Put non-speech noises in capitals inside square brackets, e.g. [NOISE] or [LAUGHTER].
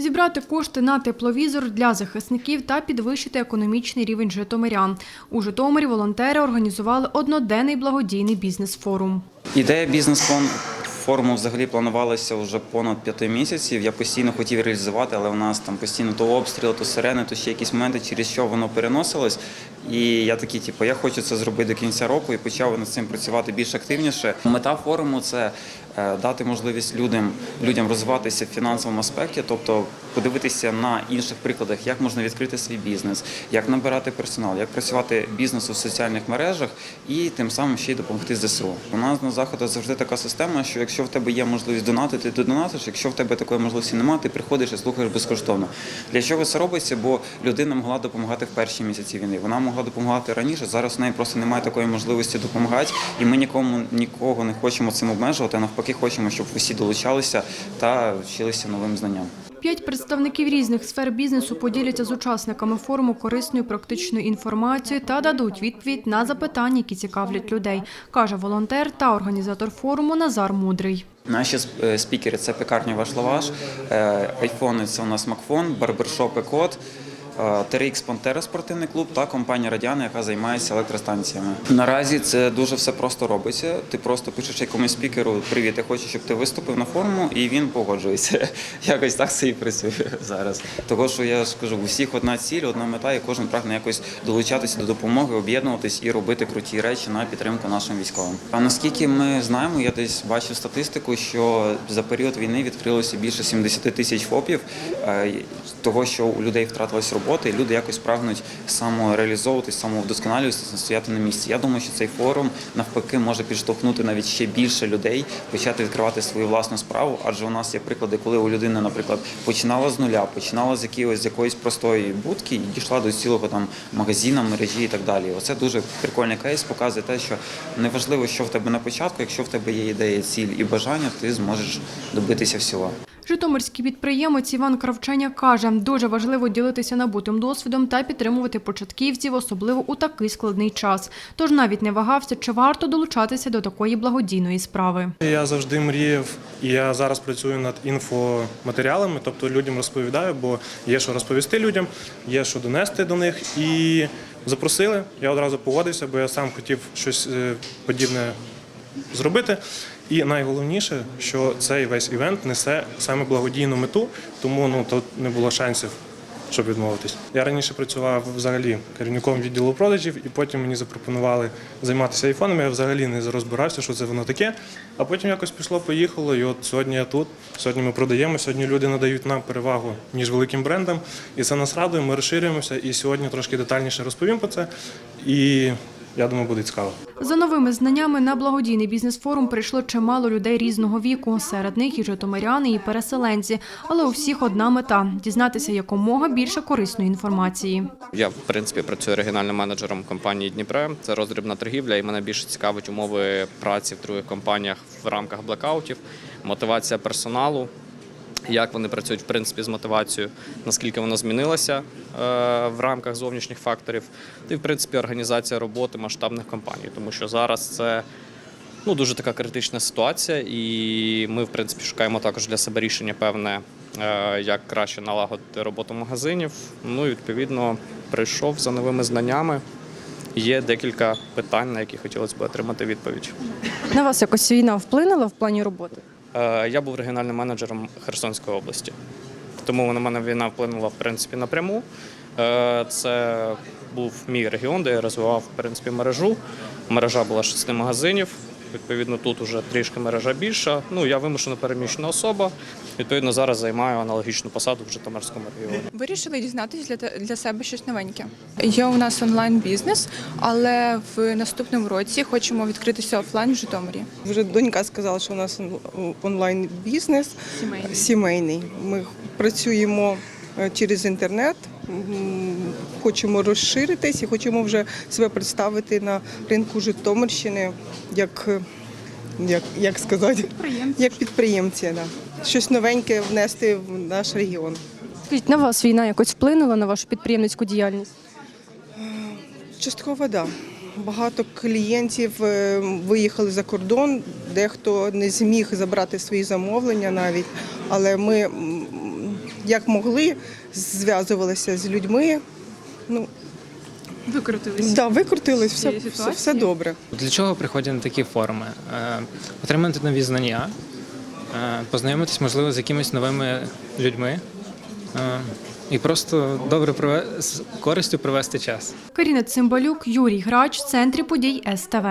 Зібрати кошти на тепловізор для захисників та підвищити економічний рівень житомирян. У Житомирі волонтери організували одноденний благодійний бізнес-форум. Ідея бізнес-план форуму взагалі планувалася вже понад п'яти місяців. Я постійно хотів реалізувати, але у нас там постійно то обстріл, то сирени, то ще якісь моменти, через що воно переносилось. І я такий, типу, я хочу це зробити до кінця року і почав над цим працювати більш активніше. Мета форуму це е, дати можливість людям, людям розвиватися в фінансовому аспекті, тобто подивитися на інших прикладах, як можна відкрити свій бізнес, як набирати персонал, як працювати бізнесу в соціальних мережах і тим самим ще й допомогти ЗСУ. У нас на заходах завжди така система, що якщо в тебе є можливість донатити, ти донатиш. Якщо в тебе такої можливості немає, ти приходиш і слухаєш безкоштовно. Для чого це робиться? Бо людина могла допомагати в перші місяці війни. Вона могла допомагати раніше. Зараз в неї просто немає такої можливості допомагати, і ми нікому нікого не хочемо цим обмежувати. а Навпаки, хочемо, щоб усі долучалися та вчилися новим знанням. П'ять представників різних сфер бізнесу поділяться з учасниками форуму корисною практичною інформацією та дадуть відповідь на запитання, які цікавлять людей, каже волонтер та організатор форуму Назар Мудрий. Наші е, спікери це пекарня ваш лаваш, е, айфони це у нас Макфон, барбершоп і код. Е, TRX Пантера спортивний клуб та компанія Радіана, яка займається електростанціями. Наразі це дуже все просто робиться. Ти просто пишеш якомусь спікеру Привіт, я хочу, щоб ти виступив на форуму, і він погоджується. [LAUGHS] Якось так це і працює зараз. Того, що я ж кажу, у всіх одна ціль, одна мета, і кожен прагне якось долучатися до допомоги, об'єднуватись і робити круті речі на підтримку нашим військовим. А наскільки ми знаємо, я десь бачив статистику, що за період війни відкрилося більше 70 тисяч ФОПів, е, того, що у людей втратилась робота, і люди якось прагнуть самореалізовуватись, самовдосконалюватися, стояти на місці. Я думаю, що цей форум навпаки може підштовхнути навіть ще більше людей почати відкривати свою власну справу. Адже у нас є приклади, коли у людини, наприклад, починала з нуля, починала з якоїсь з якоїсь простої будки і дійшла до цілого там магазина, мережі і так далі. Оце дуже прикольний кейс, показує те, що неважливо, що в тебе на початку, якщо в тебе є ідея, ціль і бажання, ти зможеш добитися всього. Житомирський підприємець Іван Кравченя каже, дуже важливо ділитися набутим досвідом та підтримувати початківців, особливо у такий складний час. Тож навіть не вагався, чи варто долучатися до такої благодійної справи. Я завжди мріяв, і я зараз працюю над інфоматеріалами, тобто людям розповідаю, бо є що розповісти людям, є що донести до них. І запросили. Я одразу погодився, бо я сам хотів щось е, подібне зробити. І найголовніше, що цей весь івент несе саме благодійну мету, тому ну тут не було шансів. Щоб відмовитись, я раніше працював взагалі керівником відділу продажів, і потім мені запропонували займатися айфонами. Я взагалі не розбирався, що це воно таке. А потім якось пішло, поїхало. І от сьогодні я тут. Сьогодні ми продаємо. Сьогодні люди надають нам перевагу ніж великим брендам, і це нас радує. Ми розширюємося. І сьогодні трошки детальніше розповім про це. І я думаю, буде цікаво. За новими знаннями на благодійний бізнес-форум прийшло чимало людей різного віку. Серед них і житомиряни, і переселенці. Але у всіх одна мета дізнатися якомога більше корисної інформації. Я в принципі працюю регіональним менеджером компанії Дніпре. Це роздрібна торгівля, і мене більше цікавить умови праці в других компаніях в рамках блекаутів, мотивація персоналу. Як вони працюють в принципі з мотивацією, наскільки вона змінилася е, в рамках зовнішніх факторів, і в принципі організація роботи масштабних компаній, тому що зараз це ну дуже така критична ситуація, і ми в принципі шукаємо також для себе рішення певне, е, як краще налагодити роботу магазинів. Ну і відповідно прийшов за новими знаннями. Є декілька питань, на які хотілося б отримати відповідь. На вас якось війна вплинула в плані роботи? Е, Я був регіональним менеджером Херсонської області, тому на мене війна вплинула в принципі напряму. Е, Це був мій регіон, де я розвивав в принципі мережу. Мережа була шести магазинів. Відповідно, тут уже трішки мережа більша. Ну я вимушено переміщена особа. Відповідно, зараз займаю аналогічну посаду в Житомирському регіоні. Вирішили дізнатися для, те- для себе щось новеньке. Є у нас онлайн бізнес, але в наступному році хочемо відкритися офлайн в Житомирі. Вже донька сказала, що у нас онлайн бізнес Сімейний. сімейний. Ми працюємо е, через інтернет, хочемо розширитись і хочемо вже себе представити на ринку Житомирщини як, як, як сказати, як підприємці. Да. Щось новеньке внести в наш регіон. Скажіть, на вас війна якось вплинула на вашу підприємницьку діяльність? Частково да. Багато клієнтів е, виїхали за кордон, дехто не зміг забрати свої замовлення навіть. Але ми як могли, зв'язувалися з людьми. Ну, Викрутилися. да, викрутились, все, все, все добре. Для чого приходять на такі форуми? Е, Отримати нові знання, е, познайомитись, можливо, з якимись новими людьми е, і просто добре прове- з користю провести час. Каріна Цимбалюк, Юрій Грач, в центрі подій СТВ.